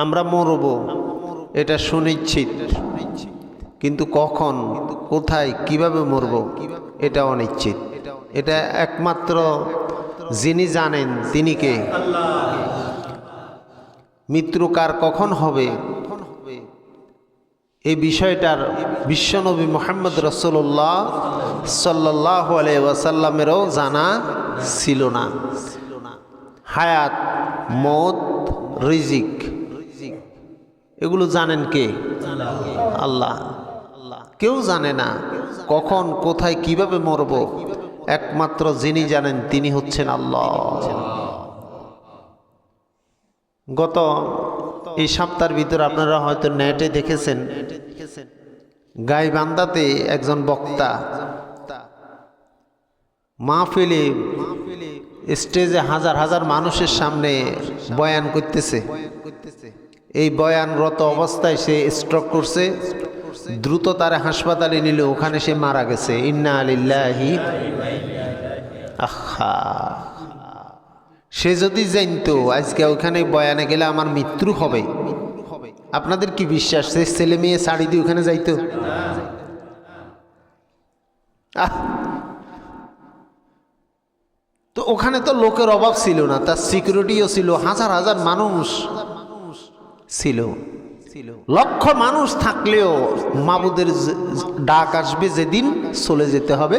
আমরা মরব, এটা সুনিশ্চিত। কিন্তু কখন, কোথায়, কীভাবে মরব, এটা অনিশ্চিত। এটা একমাত্র যিনি জানেন তিনি কে। মৃত্যু কার কখন হবে? এই বিষয়টার বিশ্বনবী মোহাম্মদ রসল্লাহ সাল্লাহ ওয়াসাল্লামেরও জানা ছিল না। হায়াত, মত, রিজিক। এগুলো জানেন কে? আল্লাহ। কেউ জানে না কখন, কোথায়, কীভাবে মরব। একমাত্র যিনি জানেন তিনি হচ্ছেন আল্লাহ। গত এই সপ্তাহের ভিতরে আপনারা হয়তো নেটে দেখেছেন গাইবান্দাতে একজন বক্তা মাহফিলে স্টেজে হাজার হাজার মানুষের সামনে বয়ান করতেছে। এই বয়ানরত অবস্থায় সে স্ট্রোক করছে, দ্রুত তারা হাসপাতালে নিল ওখানে সে মারা গেছে। ইন্না আলিল্লাহি আহা। সে যদি জানতো, আজকে ওখানে বয়ানে গেলে আমার মৃত্যু হবে। আপনাদের কি বিশ্বাস? সে ছেলে মেয়ে শাড়ি দিয়ে ওখানে যাইতো? তো ওখানে তো লোকের অভাব ছিল না, তার সিকিউরিটিও ছিল, হাজার হাজার মানুষ। ছিল। লক্ষ মানুষ থাকলেও মাবুদের ডাক আসবে যেদিন চলে যেতে হবে।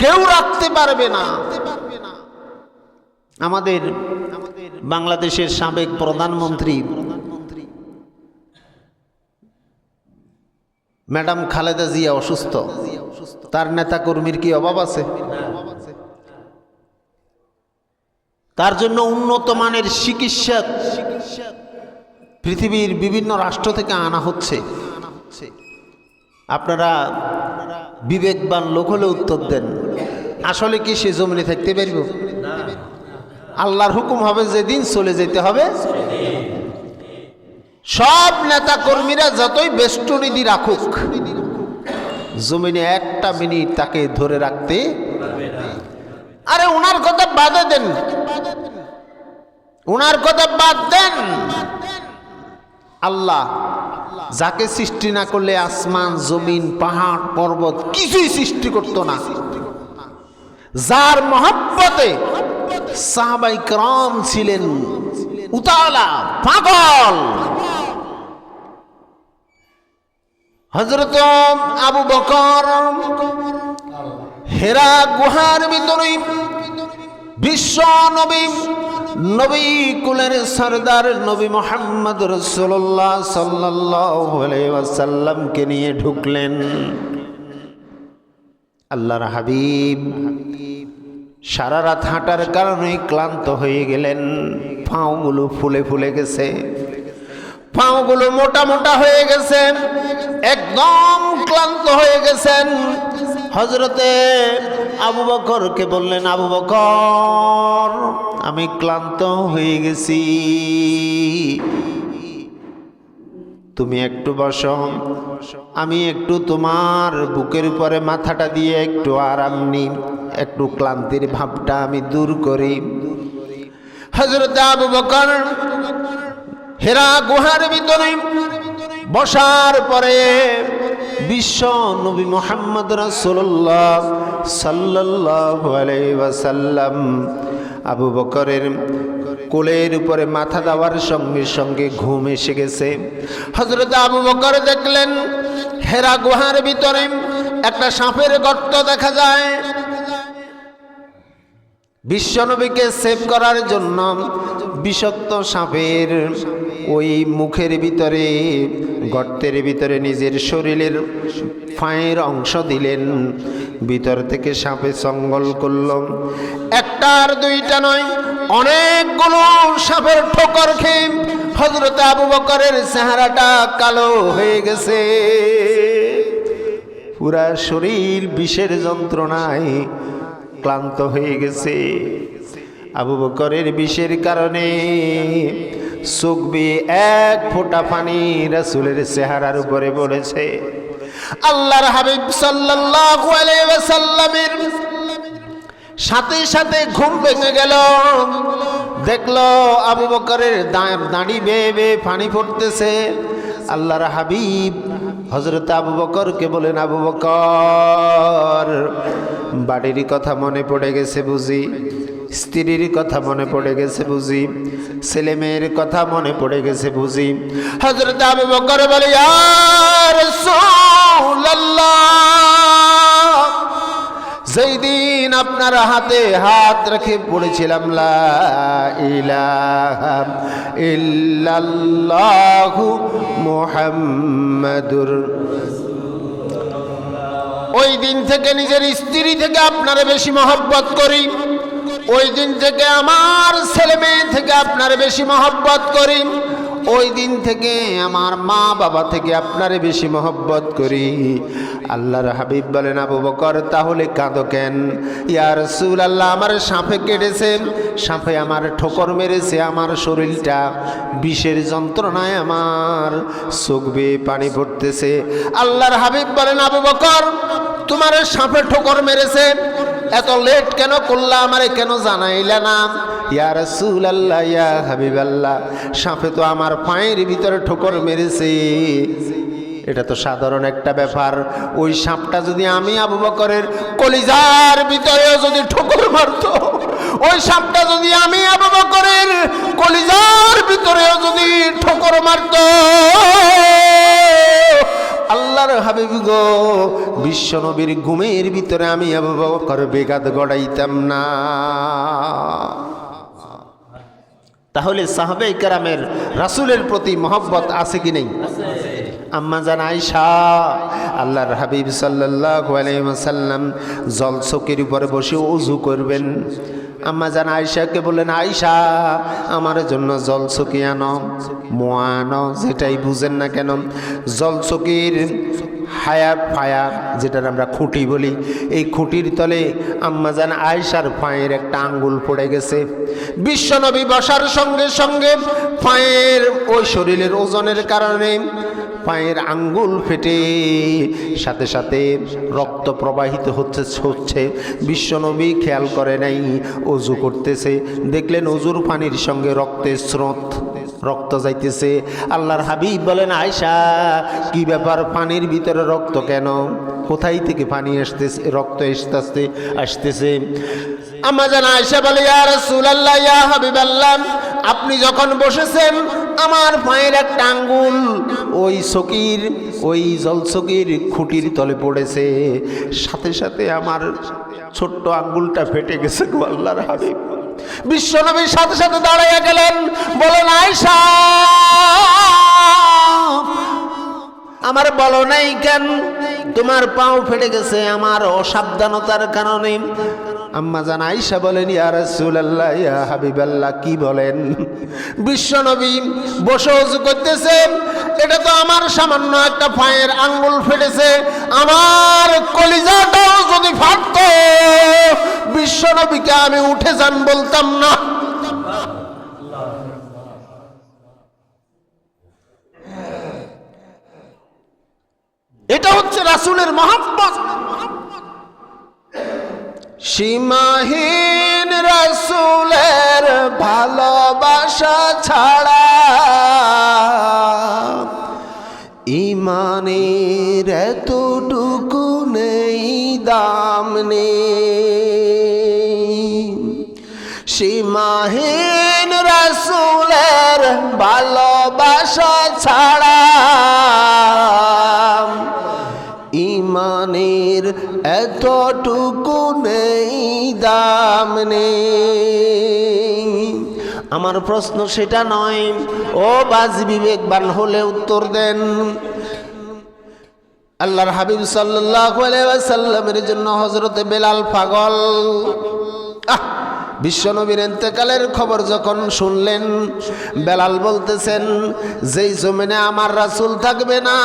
কেউ রাখতে পারবে না। আমাদের বাংলাদেশের সাবেক প্রধানমন্ত্রী ম্যাডাম খালেদা জিয়া অসুস্থ। তার নেতা কর্মীর কি অভাব আছে? তার জন্য উন্নত মানের চিকিৎসা পৃথিবীর বিভিন্ন রাষ্ট্র থেকে আনা হচ্ছে। আপনারা বিবেকবান লোক হলে উত্তর দেন। আসলে কি সে জমিনে থাকতে পারব? আল্লাহর হুকুম হবে যেদিন চলে যেতে হবে। সব নেতা কর্মীরা যতই বেষ্টনীতি রাখুক, জমিনে একটা মিনিট তাকে ধরে রাখতে আরে ওনার কথা বাদে দেন। ওনার কথা বাদ দেন। আল্লাহ, যাকে সৃষ্টি না করলে আসমান, জমিন, পাহাড়, পর্বত কিছুই সৃষ্টি করতো না। যার মহাব্বতে সাহাবাই ক্রম ছিলেন উতালা, পাগল। হজরত আবু বকর হেরা গুহার ভিতরে বিশ্ব নবী নবী কুলের সরদার নবী মোহাম্মদ রসোল্লাহ সাল্লাসাল্লামকে নিয়ে ঢুকলেন। আল্লাহর হাবিব সারা রাত হাঁটার কারণে ক্লান্ত হয়ে গেলেন। পাওগুলো ফুলে ফুলে গেছে। পাওগুলো মোটা মোটা হয়ে গেছে। একদম ক্লান্ত হয়ে গেছেন। হজরতে আবু বকরকে বললেন, আবু বকর, আমি ক্লান্ত হয়ে গেছি। তুমি একটু বস। আমি একটু তোমার বুকের উপরে মাথাটা দিয়ে একটু আরাম নিই, একটু ক্লান্তির ভাবটা আমি দূর করি। হজরত আবু বকর হেরা গুহার ভিতরে বসার পরে বিশ্ব নবী মোহাম্মদ রাসূলুল্লাহ সাল্লাল্লাহু আলাইহি আবু বকরের কোলের উপরে মাথা দেওয়ার সঙ্গে সঙ্গে ঘুম এসে গেছে। হজরত আবু বকর দেখলেন, হেরা গুহার ভিতরে একটা সাপের গর্ত দেখা যায়। বিশ্বনবীকে সেভ করার জন্য বিষাক্ত সাপের ওই মুখের ভিতরে, গর্তের ভিতরে নিজের শরীরের ফাঁয়ের অংশ দিলেন। ভিতর থেকে সাপে সঙ্গল করল। একটা আর দুইটা নয়, অনেকগুলো সাপের ঠোকর খেয়ে হজরত আবু বকরের চেহারাটা কালো হয়ে গেছে। পুরা শরীর বিষের যন্ত্রণায় ক্লান্ত হয়ে গেছে। আবু বকরের বিষের কারণে সুকবি এক ফোঁটা পানি রাসুলের চেহারার উপরে পড়েছে আল্লাহর হাবিব সাল্লাল্লাহু সাথে সাথে ঘুম ভেঙে গেল। দেখল আবু বকরের দাঁড়ি বেয়ে বেয়ে পানি পড়তেছে আল্লাহর হাবিব হজরত আবু বকরকে বলেন আবু বকর, বাড়ির কথা মনে পড়ে গেছে বুঝি? স্ত্রীর কথা মনে পড়ে গেছে বুঝি, ছেলে মেয়ের কথা মনে পড়ে গেছে বুঝি। হজরত আবু বকর বলে যেই দিন আপনার হাতে হাত রেখে পড়েছিলাম ইল্লাল্লাহু মুহাম্মাদুর ওই দিন থেকে নিজের স্ত্রী থেকে আপনারা বেশি মহব্বত করি। ওই দিন থেকে আমার ছেলে মেয়ে থেকে আপনার বেশি মহব্বত করি। ওই দিন থেকে আমার মা বাবা থেকে আপনারে বেশি মহব্বত করি। আল্লাহর হাবিব বলেন, আবু বকর, তাহলে কাঁদো কেন? ইয়ার সুল আল্লাহ আমার সাপে কেটেছে। সাপে আমার ঠোকর মেরেছে, আমার শরীরটা বিষের যন্ত্রণায় আমার চোখ বেয়ে পানি পড়তেছে। আল্লাহর হাবিব বলেন, আবু বকর, তোমার সাপে ঠোকর মেরেছে এত লেট কেন করলা আমারে কেন জানাইলে না? ইয়া রাসূল আল্লাহ ইয়া হাবিব আল্লাহ সাপে তো আমার পায়ের ভিতরে ঠোকর মেরেছে। এটা তো সাধারণ একটা ব্যাপার। ওই সাপটা যদি আমি আবু বকরের কলিজার ভিতরেও যদি ঠোকর মারতো, ওই সাপটা যদি আমি আবু বকরের কলিজার ভিতরেও যদি ঠোকর মারতো আল্লাহর হাবিব গো, বিশ্ব নবীর ঘুমের ভিতরে আমি আবু বেগাত গড়াইতাম না। তাহলে সাহাবে কারামের রাসুলের প্রতি মহব্বত আছে কি নেই? আম্মা জান আয়সা আল্লাহর হাবিব ওয়াসাল্লাম জল চকির উপরে বসে উজু করবেন। আম্মা জান আয়সাকে বললেন আয়সা আমার জন্য জল চকি আনো, মোয়া যেটাই বুঝেন না কেন। জল চকির হায়া ফায়া যেটার আমরা খুঁটি বলি, এই খুঁটির তলে আম্মাজান আয়সার পায়ের একটা আঙ্গুল পড়ে গেছে। বিশ্বনবী বসার সঙ্গে সঙ্গে পায়ের ওই শরীরের ওজনের কারণে পায়ের আঙ্গুল ফেটে, সাথে সাথে রক্ত প্রবাহিত হচ্ছে হচ্ছে। বিশ্বনবী খেয়াল করে নাই, অজু করতেছে। দেখলেন অজুর পানির সঙ্গে রক্তের স্রোত, রক্ত যাইতেছে। আল্লাহর হাবিব বলেন আয়সা কি ব্যাপার? পানির ভিতরে রক্ত কেন? কোথায় থেকে পানি আসতেছে, রক্ত আসতে আসতে আসতেছে? আমার জানা আয়সা বলে, ইয়া আপনি যখন বসেছেন আমার পায়ের একটা আঙ্গুল। ওই সকির ওই জলসকির খুঁটির তলে পড়েছে। সাথে সাথে আমার ছোট্ট আঙ্গুলটা ফেটে গেছে গো আল্লাহর হাবিব। বিশ্বনবীর সাথে সাথে দাঁড়াইয়া গেলেন। বলেন আয়সা আমার বলো নাই কেন? তোমার পাও ফেটে গেছে। আমার অসাবধানতার কারণে আম্মা জান আইসা বলেন, ইয়া রাসূলুল্লাহ, ইয়া হাবিবাল্লাহ, কি বলেন? বিশ্বনবী বসে উজু করতেছে এটা তো আমার সামান্য একটা পায়ের আঙ্গুল ফেটেছে। আমার কলিজাটাও যদি ফাটতো বিশ্বনবীকে আমি উঠে যান বলতাম না। এটা হচ্ছে রাসূলের মহাব্বত। সীমাহীন রাসূলের ভালোবাসা ছাড়া ইমানের এতটুকু নেই, দাম নেই। সীমাহীন রাসূলের ভালোবাসা ছাড়া ইমানের এতটুকু দাম নেই। আমার প্রশ্ন সেটা নয়। ও বাজ বিবেকবান হলে উত্তর দেন। আল্লাহর হাবিব ওয়াসাল্লামের জন্য হযরতে বেলাল পাগল। আহ, বিশ্বনবীর এতেকালের খবর যখন শুনলেন, বেলাল বলতেছেন, যেই জমিনে আমার রাসূল থাকবে না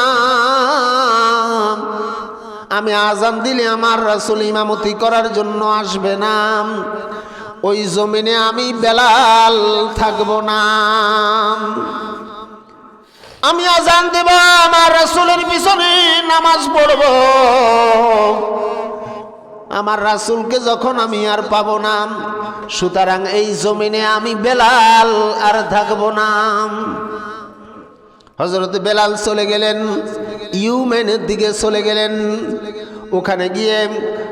আমি আজান দিলে আমার রাসুল ইমামতি করার জন্য আসবে না। ওই জমিনে আমি বেলাল থাকব না। আমি আজান দেব, আমার রাসুলের পিছনে নামাজ পড়ব। আমার রাসুলকে যখন আমি আর পাবো না, সুতরাং এই জমিনে আমি বেলাল আর থাকব না। হজরত বেলাল চলে গেলেন। ইউমেনের দিকে চলে গেলেন। ওখানে গিয়ে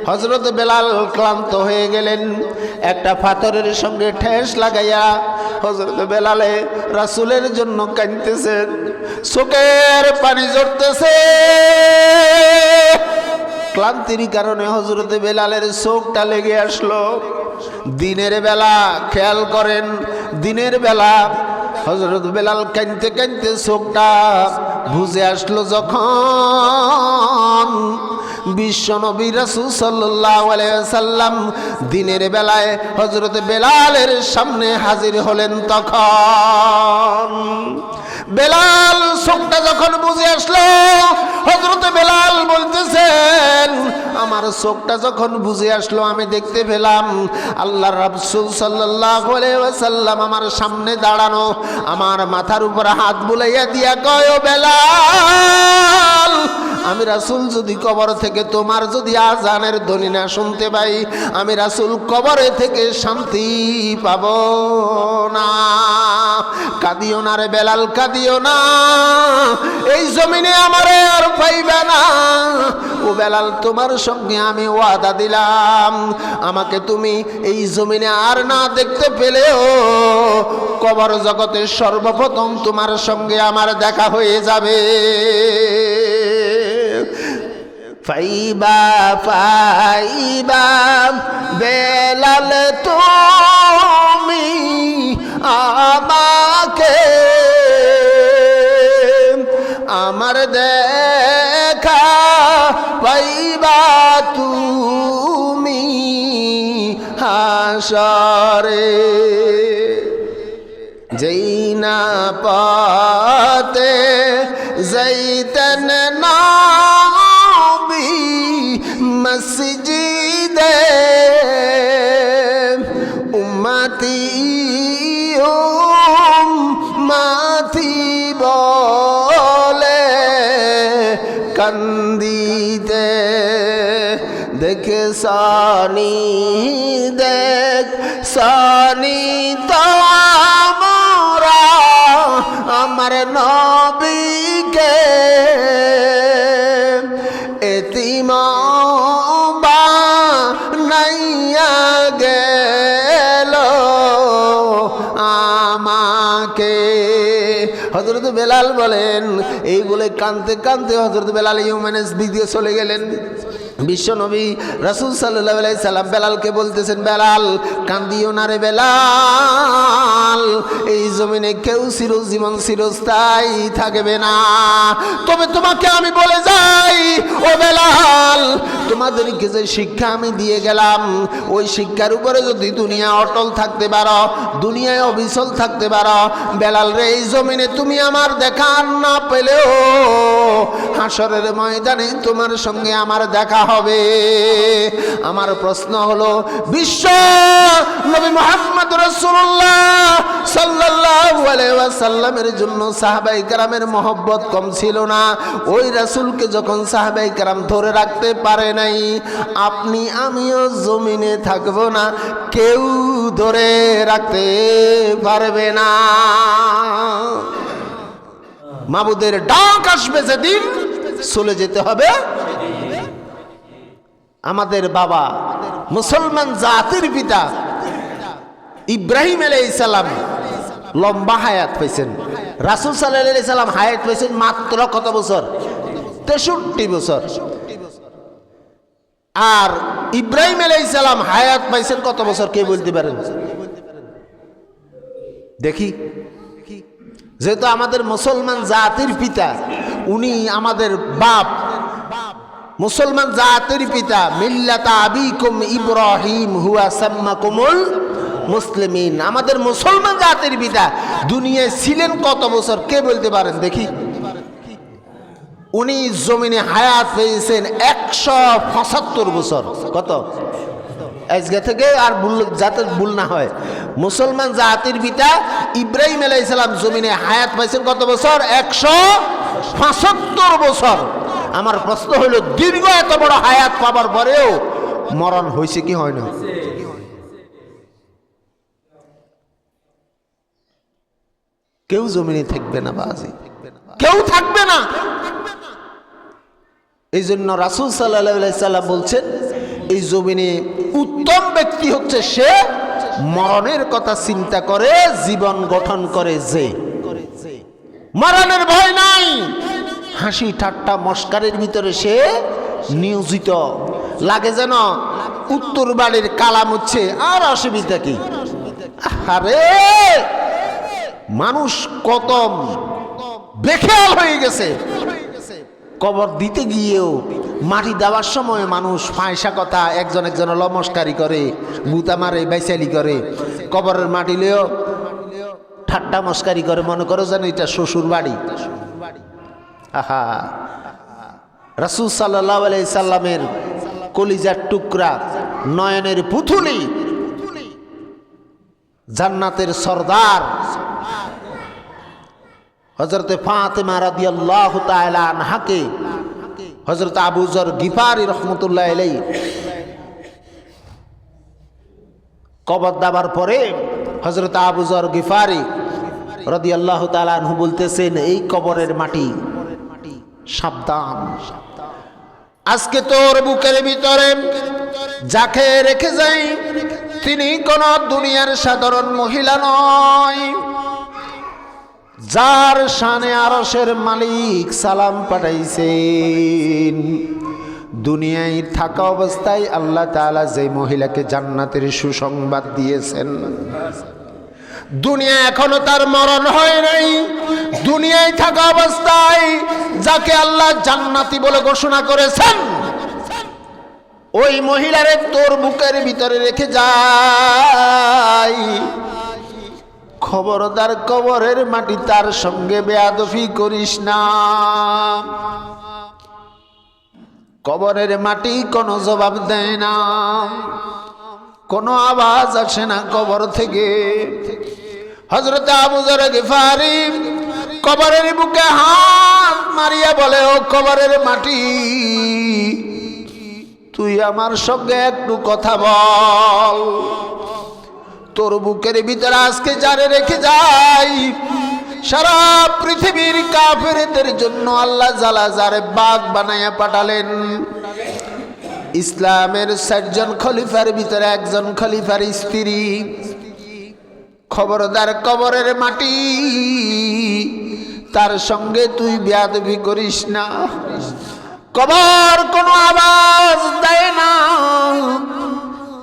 হজরত বেলাল ক্লান্ত হয়ে গেলেন। একটা পাথরের সঙ্গে ঠেস লাগাইয়া হজরত বেলালে রাসুলের জন্য কাঁদতেছেন। চোখের পানি জড়তেছে ক্লান্তির কারণে হজরত বেলালের চোখটা লেগে আসলো। দিনের বেলা খেয়াল করেন, দিনের বেলা হজরত বেলাল কানতে কানতে শোকটা বুঝে আসলো যখন বিশ্ব নবী রাসূল সাল্লাম দিনের বেলায় হজরত বেলালের সামনে হাজির হলেন তখন। বেলাল সুখটা যখন বুঝে আসলো হজরত বেলাল বলতেছেন, আমার চোখটা যখন বুঝে আসলো, আমি দেখতে পেলাম আল্লাহ রাবসুল সাল্লাম আমার সামনে দাঁড়ানো, আমার মাথার উপর হাত বুলাইয়া দিয়া কয় বেলাল আমি রাসুল যদি কবর থেকে তোমার যদি আজানের ধ্বনি না শুনতে পাই, আমি রাসুল কবরে থেকে শান্তি পাব না। কাঁদিও না রে বেলাল, কাঁদিও না। এই জমিনে আমারে আর পাইবে না। ও বেলাল, তোমার সঙ্গে আমি ওয়াদা দিলাম। আমাকে তুমি এই জমিনে আর না দেখতে পেলেও কবর জগতের সর্বপ্রথম তোমার সঙ্গে আমার দেখা হয়ে যাবে। ফাইবা ফাইবা, বেলাল তুমি আমাকে, আমার দেখা পাইবা তুমি হাসরে। যেই না পাতে জৈতন নবী কান্দিতে দেখে সানি দেখ সানি তো বেলাল বলেন এই বলে কানতে কানতে হজরত বেলাল ইউম্যানেস দিয়ে চলে গেলেন। বিশ্বনবী রাসুল সাল্লাহ সাল্লাম বেলালকে বলতেছেন, বেলাল, কান্দিও না রে বেলাল। এই জমিনে কেউ চিরজীবন চিরস্থায়ী থাকবে না। তবে তোমাকে আমি বলে যাই, ও বেলাল, তোমাদেরকে যে শিক্ষা আমি দিয়ে গেলাম, ওই শিক্ষার উপরে যদি দুনিয়া অটল থাকতে পারো, দুনিয়ায় অবিচল থাকতে পারো, বেলাল রে, এই জমিনে তুমি আমার দেখা না পেলেও হাসরের ময়দানে তোমার সঙ্গে আমার দেখা হবে। আমার প্রশ্ন হলো, বিশ্ব নবী মোহাম্মদ রসুল্লাহ ওয়াসাল্লামের জন্য সাহাবাই কারামের মহব্বত কম ছিল না। ওই রাসূলকে যখন সাহাবাই কারাম ধরে রাখতে পারে নাই, আপনি, আমিও জমিনে থাকব না, কেউ ধরে রাখতে পারবে না। মাবুদের ডাক আসবে যেদিন, চলে যেতে হবে আমাদের বাবা মুসলমান জাতির পিতা ইব্রাহিম সালাম লম্বা হায়াত পাইছেন। রাসুল সাল্লাহ সাল্লাম হায়াত পাইছেন মাত্র কত বছর? তেষট্টি বছর। আর ইব্রাহিম সালাম হায়াত পাইছেন কত বছর কে বলতে পারেন? দেখি। যেহেতু আমাদের মুসলমান জাতির পিতা, উনি আমাদের বাপ মুসলমান জাতির পিতা, মিল্লাতা আবিকুম ইব্রাহিম হুয়া সাম্মা সাম্মাকুমুল মুসলিমিন। আমাদের মুসলমান জাতির পিতা, দুনিয়ায় ছিলেন কত বছর? কে বলতে পারেন দেখি? উনি জমিনে হায়াত পেয়েছেন একশো পঁচাত্তর বছর। কত? আজকে থেকে আর ভুল, যাতে ভুল না হয়। মুসলমান জাতির পিতা ইব্রাহিম আলাই সালাম জমিনে হায়াত পাইছেন কত বছর? একশো পঁচাত্তর বছর। আমার প্রশ্ন হলো, দীর্ঘ এত বড় হায়াত পাবার পরেও মরণ হয়েছে কি হয় না? কেউ জমিনে থাকবে না বাজি। কেউ থাকবে না। এই জন্য রাসুল সাল্লাহ বলছেন, এই জমিনে উত্তম ব্যক্তি হচ্ছে সে মরণের কথা চিন্তা করে, জীবন গঠন করে যে। মরণের ভয় নাই। হাসি ঠাট্টা মস্কারের ভিতরে সে নিয়োজিত। লাগে যেন উত্তর বাড়ির কালাম হচ্ছে আর অসুবিধা কি? আরে! মানুষ কত বেখেয়াল হয়ে গেছে। কবর দিতে গিয়েও মাটি দেওয়ার সময় মানুষ ফায়সা কথা একজন একজন লমস্কারি করে বুতা মারে, বাইসালি করে। কবরের মাটি লেও ঠাট্টা মস্কারি করে। মনে করো যেন এটা শ্বশুর বাড়ি আহা। রাসুল সাল্লাহ আলাই সাল্লামের কলিজার টুকরা, নয়নের পুতুলি জান্নাতের সর্দার। হজরতে ফাতেমা রাদি হজরত আবুজর গিফারি রহমতুল্লাহ এলাই কবর দাবার পরে হজরত আবুজর গিফারি রদি আল্লাহ তালানহু বলতেছেন, এই কবরের মাটি সাবধান। আজকে তোর বুকের ভিতরে যাকে রেখে যাই, তিনি কোন দুনিয়ার সাধারণ মহিলা নয়। যার সানে আরসের মালিক সালাম পাঠাইছেন। দুনিয়ায় থাকা অবস্থায় আল্লাহ তাআলা যে মহিলাকে জান্নাতের সুসংবাদ দিয়েছেন দুনিয়া এখনও তার মরণ হয় নাই। দুনিয়ায় থাকা অবস্থায় যাকে আল্লাহ জান্নাতি বলে ঘোষণা করেছেন, ওই মহিলারে তোর বুকের ভিতরে রেখে যাই। খবরদার কবরের মাটি তার সঙ্গে বেয়াদফি করিস না। কবরের মাটি কোনো জবাব দেয় না। কোনো আওয়াজ আসে না কবর থেকে। হজরত আবুজর গেফারি কবরের বুকে হাত মারিয়া বলে, ও কবরের মাটি, তুই আমার সঙ্গে একটু কথা বল। তোর বুকের ভিতরে আজকে যারে রেখে যাই, সারা পৃথিবীর কাফেরদের জন্য আল্লাহ জালা যারে বাঘ বানাইয়া পাঠালেন। ইসলামের ষাটজন খলিফার ভিতরে একজন খলিফার স্ত্রী। খবরদার কবরের মাটি, তার সঙ্গে তুই বেয়াদবি করিস না। কবর কোনো আওয়াজ দেয় না।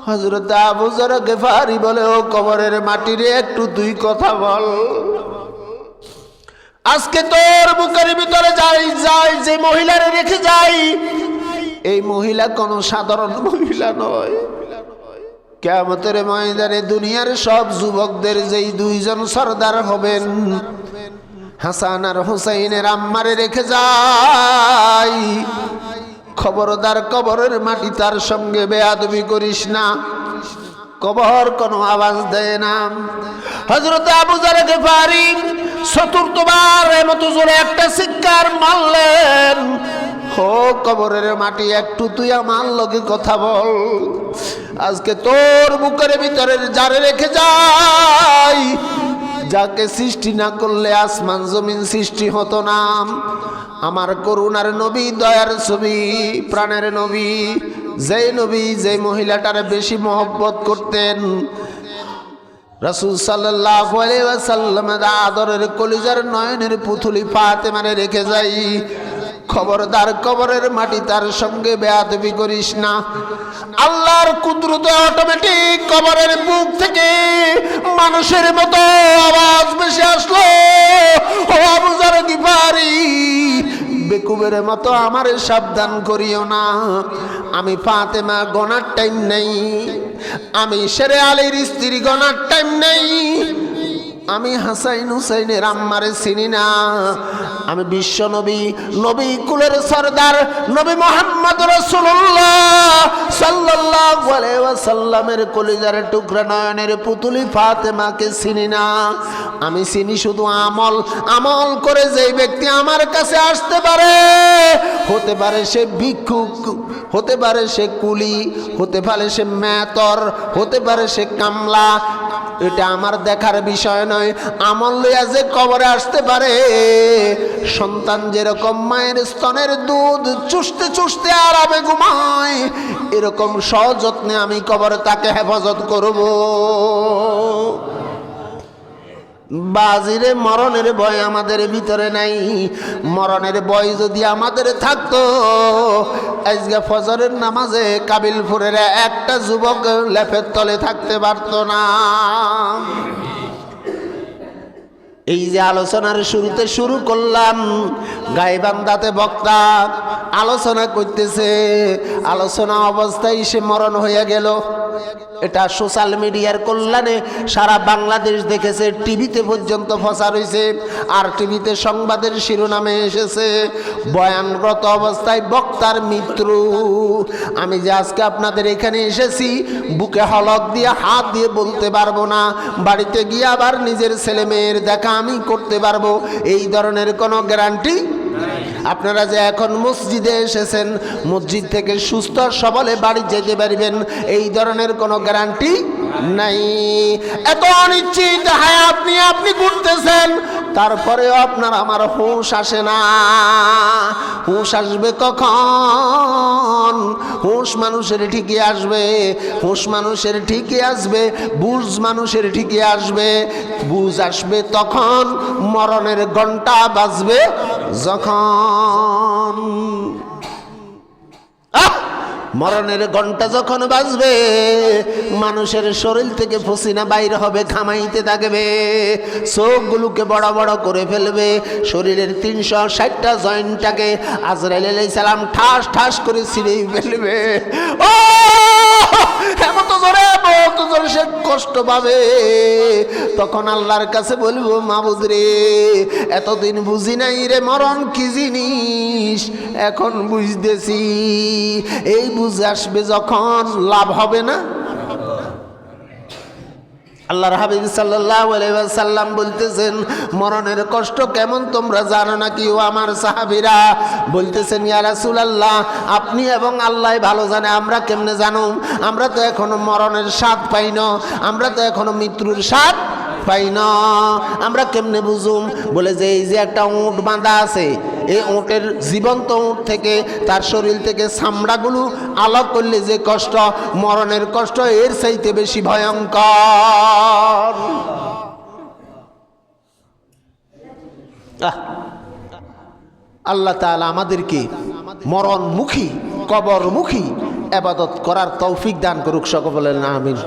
হজরত আবুজর গেফারি বলে, ও কবরের মাটিরে একটু তুই কথা বল। আজকে তোর বুকের ভিতরে যাই যাই, যে মহিলারে রেখে যাই এই মহিলা কোনো সাধারণ মহিলা নয়। কেমতের ময়দানে দুনিয়ার সব যুবকদের যেই দুইজন সর্দার হবেন, হাসান আর হুসাইনের আম্মারে রেখে যাই। খবরদার কবরের মাটি তার সঙ্গে বেয়াদবি করিস না। কবর কোনো আওয়াজ দেয় না। হজরত আবু জারে পারি চতুর্থবার মতো জোরে একটা শিক্ষার মারলেন। হো কবরের মাটি একটু তুই আমার লগে কথা বল। আজকে তোর বুকের ভিতরের যারে রেখে যাই। যাকে সৃষ্টি না করলে আসমান জমিন সৃষ্টি হতো না। আমার করুণার নবী, দয়ার ছবি, প্রাণের নবী, যেই নবী যে মহিলাটার বেশি মহব্বত করতেন। রসুল সাল্লাহ সাল্লাম আদরের কলিজার নয়নের পুথুলি পাতে মানে রেখে যাই। খবরদার কবরের মাটি তার সঙ্গে বেয়াদবি করিস না। আল্লাহর কুদরতে অটোমেটিক কবরের বুক থেকে মানুষের মতো আওয়াজ বেশি আসলো। ও আবুজার গিফারি, বেকুবের মতো আমারে সাবধান করিও না। আমি ফাতেমা, গনার টাইম নেই। আমি সেরে আলীর স্ত্রী, গনার টাইম নেই। আমি হাসাইন হুসাইনের আম্মারে চিনি না। আমি বিশ্ব নবী নবী কুলের সর্দার, নবী মোহাম্মদ রসুল্লাহ ওয়াসাল্লামের কলিজার টুকরা নয়নের পুতুলি ফাতেমাকে চিনি না। আমি চিনি শুধু আমল আমল করে যেই ব্যক্তি আমার কাছে আসতে পারে, হতে পারে সে ভিক্ষুক, হতে পারে সে কুলি, হতে পারে সে মেতর হতে পারে সে কামলা এটা আমার দেখার বিষয় নয়। আমল লইয়া যে কবরে আসতে পারে, সন্তান যেরকম মায়ের স্তনের দুধ চুষতে চুষতে আরামে ঘুমায়, এরকম সযত্নে আমি কবরে তাকে হেফাজত করব। বাজিরে মরণের ভয় আমাদের ভিতরে নাই। মরণের ভয় যদি আমাদের থাকতো, আজকে ফজরের নামাজে কাবিলপুরের একটা যুবক লেফের তলে থাকতে পারতো না। এই যে আলোচনার শুরুতে শুরু করলাম গাইবান্দাতে বক্তা আলোচনা করতেছে, আলোচনা অবস্থায় সে মরণ হয়ে গেল। এটা সোশ্যাল মিডিয়ার কল্যাণে সারা বাংলাদেশ দেখেছে, টিভিতে পর্যন্ত ফসা রয়েছে আর টিভিতে সংবাদের শিরোনামে এসেছে, বয়ানরত অবস্থায় বক্তার মৃত্যু। আমি যে আজকে আপনাদের এখানে এসেছি, বুকে হলক দিয়ে হাত দিয়ে বলতে পারব না, বাড়িতে গিয়ে আবার নিজের ছেলে মেয়ের দেখা আমি করতে পারব, এই ধরনের কোনো গ্যারান্টি আপনারা যে এখন মসজিদে এসেছেন, মসজিদ থেকে সুস্থ সবলে বাড়ি যেতে পারবেন, এই ধরনের কোনো গ্যারান্টি নাই। এত অনিশ্চিত হ্যাঁ আপনি আপনি ঘুরতেছেন। তারপরেও আপনার আমার হুঁশ আসে না। হুঁশ আসবে কখন? হুঁশ মানুষের ঠিকই আসবে। হুঁশ মানুষের ঠিকই আসবে। বুঝ মানুষের ঠিকই আসবে। বুঝ আসবে তখন, মরণের ঘণ্টা বাজবে যখন। আহ! মরণের ঘণ্টা যখন বাজবে, মানুষের শরীর থেকে ফসিনা বাইর হবে, ঘামাইতে থাকবে, চোখগুলোকে বড় বড় করে ফেলবে, শরীরের তিনশো ষাটটা জয়েন্টটাকে আজরাইল সালাম ঠাস ঠাস করে ছিঁড়ে ফেলবে। ও এমন জোরে বহুত জোরে সে কষ্ট পাবে তখন আল্লাহর কাছে বলব, মাবুদ রে, এতদিন বুঝি নাই রে, মরণ কি জিনিস? এখন বুঝতেছি। এই বুঝে আসবে যখন লাভ হবে না? আল্লাহর হাবিব সাল্লাহ সাল্লাম বলতেছেন, মরণের কষ্ট কেমন তোমরা জানো না কি ও আমার সাহাবিরা? বলতেছেন ইয়ারাসুল আল্লাহ আপনি এবং আল্লাহ ভালো জানে, আমরা কেমনে জানো আমরা তো এখনও মরণের স্বাদ পাই না, আমরা তো এখনও মৃত্যুর স্বাদ পাই না। আমরা কেমনে বুঝুম? বলে যে এই যে একটা উঁট বাঁধা আছে, এই উঁটের জীবন্ত উঁট থেকে তার শরীর থেকে চামড়াগুলো আলাপ করলে যে কষ্ট, মরণের কষ্ট, এর চাইতে বেশি ভয়ঙ্কর! আল্লাহ তাআলা আমাদেরকে মরণমুখী, কবরমুখী আবাদত করার তৌফিক দান করুক সকলের আমিন।